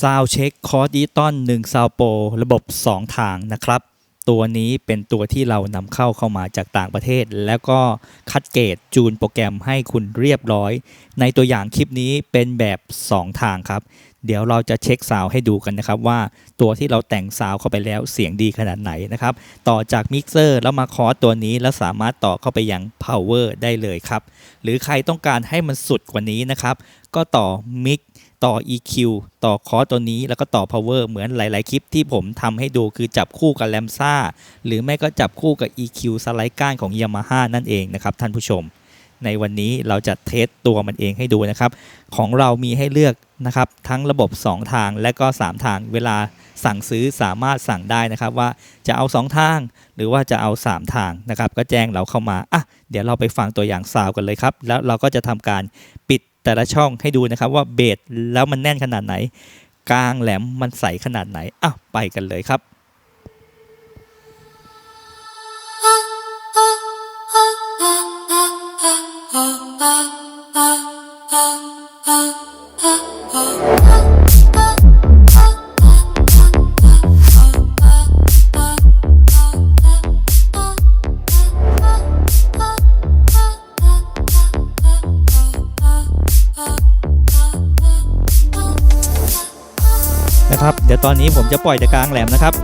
ซาวเช็คคอร์ดิตอน1ซาวโปรระบบ 2 ทางนะครับ ตัวนี้เป็นตัวที่เรานำเข้าเข้ามาจากต่างประเทศ แล้วก็คัดเกรดจูนโปรแกรมให้คุณเรียบร้อย ในตัวอย่างคลิปนี้เป็นแบบ 2 ทางครับ เดี๋ยวเราจะเช็คซาวให้ดูกันนะครับว่าตัวที่เราแต่งซาวเข้าไปแล้วเสียงดีขนาดไหนนะครับ ต่อจากมิกเซอร์แล้วมาคอร์สตัวนี้แล้วสามารถต่อเข้าไปยัง power ได้เลยครับ หรือใครต้องการให้มันสุดกว่านี้นะครับ ก็ต่อมิก ต่อ EQ ต่อคอร์สตัวนี้แล้วก็ต่อ power เหมือนหลาย ๆ คลิปที่ผมทำให้ดูคือจับคู่กับแลมซ่าหรือไม่ก็จับคู่กับ EQ สไลด์ก้านของ Yamaha นั่นเองนะครับท่านผู้ชม ในวันนี้เราจะเทสตัวมันเองให้ดูนะครับ ของเรามีให้เลือกนะครับทั้งระบบ 2 ทางและก็ 3 ทางเวลาสั่งซื้อสามารถสั่งได้นะครับว่าจะเอา 2 ทาง หรือว่าจะเอา 3 ทางนะครับ ก็แจ้งเราเข้ามาอะเดี๋ยวเราไปฟังตัวอย่างซาวกันเลยครับ แล้วเราก็จะทำการปิด แต่ละช่องให้ดูนะครับว่าเบสแล้วมันแน่นขนาดไหน กลางแหลมมันใสขนาดไหนอะไปกันเลยครับ นะครับ เดี๋ยวตอนนี้ผมจะปล่อยแต่กลางแหลมนะครับ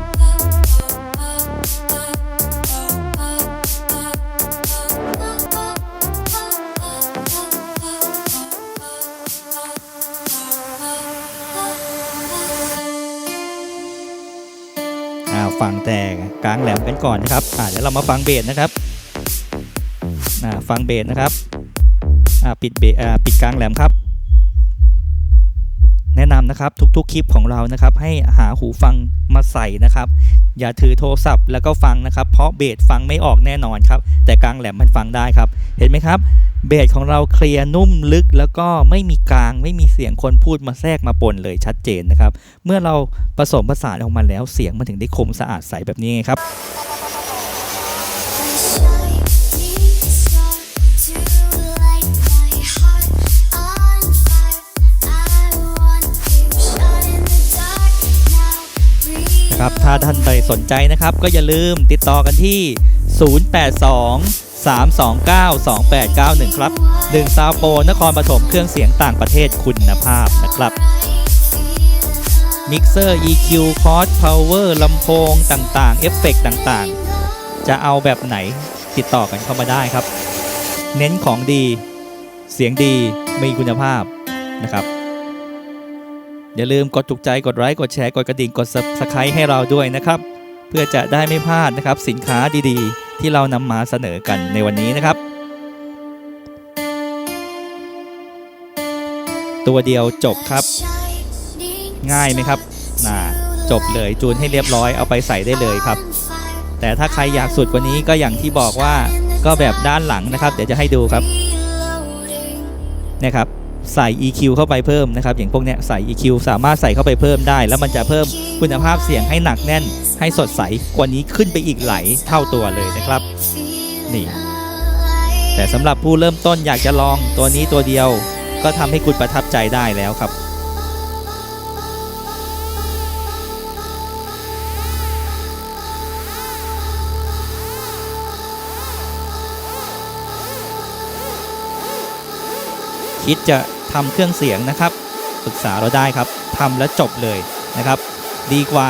อ่าฟังแต่กลางแหลมกันก่อนนะครับอ่าเดี๋ยวเรามาฟังเบสนะครับอ่าฟังเบสนะครับอ่าปิดเบสอ่าปิดกลางแหลมครับ นะนำนะครับทุกๆคลิปของเรานะครับให้หาหูฟังมาใส่นะครับ อย่าถือโทรศัพท์แล้วก็ฟังนะครับ เพราะเบสฟังไม่ออกแน่นอนครับ แต่กลางแหลมมันฟังได้ครับ เห็นไหมครับเบสของเราเคลียร์นุ่มลึกแล้วก็ไม่มีกลางไม่มีเสียงคนพูดมาแทรกมาปนเลยชัดเจนนะครับ เมื่อเราผสมผสานออกมาแล้วเสียงมันถึงได้คมสะอาดใสแบบนี้ไงครับ ถ้าท่านใดสนใจนะครับ ก็อย่าลืมติดต่อกันที่ 082 329 2891 ครับดึงซาวโปนครปฐมเครื่องเสียงต่างประเทศคุณภาพนะครับมิกเซอร์ EQ คอร์สพาวเวอร์ลำโพงต่างๆ เอฟเฟกต่างๆ จะเอาแบบไหนติดต่อกันเข้ามาได้ครับ เน้นของดี เสียงดีมีคุณภาพนะครับ อย่าลืมกดถูกใจกดไลค์กดแชร์กดกระดิ่งกด subscribe ให้เราด้วยนะครับ เพื่อจะได้ไม่พลาดนะครับ สินค้าดีๆ ที่เรานำมาเสนอกันในวันนี้นะครับ ตัวเดียวจบครับ ง่ายไหมครับน่าจบเลยจูนให้เรียบร้อยเอาไปใส่ได้เลยครับ แต่ถ้าใครอยากสุดกว่านี้ก็อย่างที่บอกว่าก็แบบด้านหลังนะครับ เดี๋ยวจะให้ดูครับนี่ครับ ใส่ EQ เข้าไปเพิ่มนะครับ อย่างพวกเนี้ยใส่ EQ สามารถใส่เข้าไปเพิ่มได้ แล้วมันจะเพิ่มคุณภาพเสียงให้หนักแน่น ให้สดใสกว่านี้ขึ้นไปอีกหลายเท่าตัวเลยนะครับ นี่ แต่สำหรับผู้เริ่มต้นอยากจะลองตัวนี้ตัวเดียว ก็ทำให้คุณประทับใจได้แล้วครับ คิดจะทำเครื่องเสียงนะครับปรึกษาเราได้ครับทำแล้วจบเลยนะครับ ดีกว่า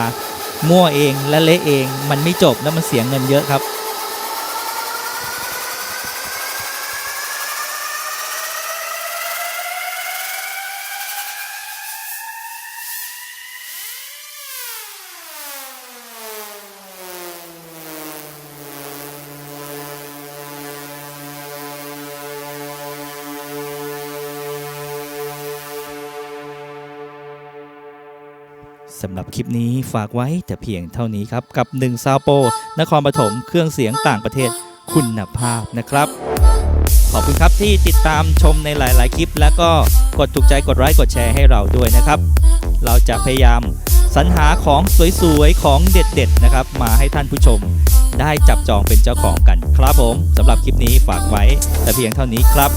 มั่วเองและเละเองมันไม่จบแล้วมันเสียเงินเยอะครับ สำหรับคลิปนี้ฝากไว้แต่เพียงเท่านี้ครับกับ1ซาวโป นครปฐมเครื่องเสียงต่างประเทศคุณภาพนะครับ ขอบคุณครับที่ติดตามชมในหลาย ๆ คลิป แล้วก็กดถูกใจกดไลค์กดแชร์ให้เราด้วยนะครับ เราจะพยายามสรรหาของสวย ๆ ของเด็ด ๆ นะครับ มาให้ท่านผู้ชมได้จับจองเป็นเจ้าของกันครับผมสำหรับคลิปนี้ฝากไว้แต่เพียงเท่านี้ครับ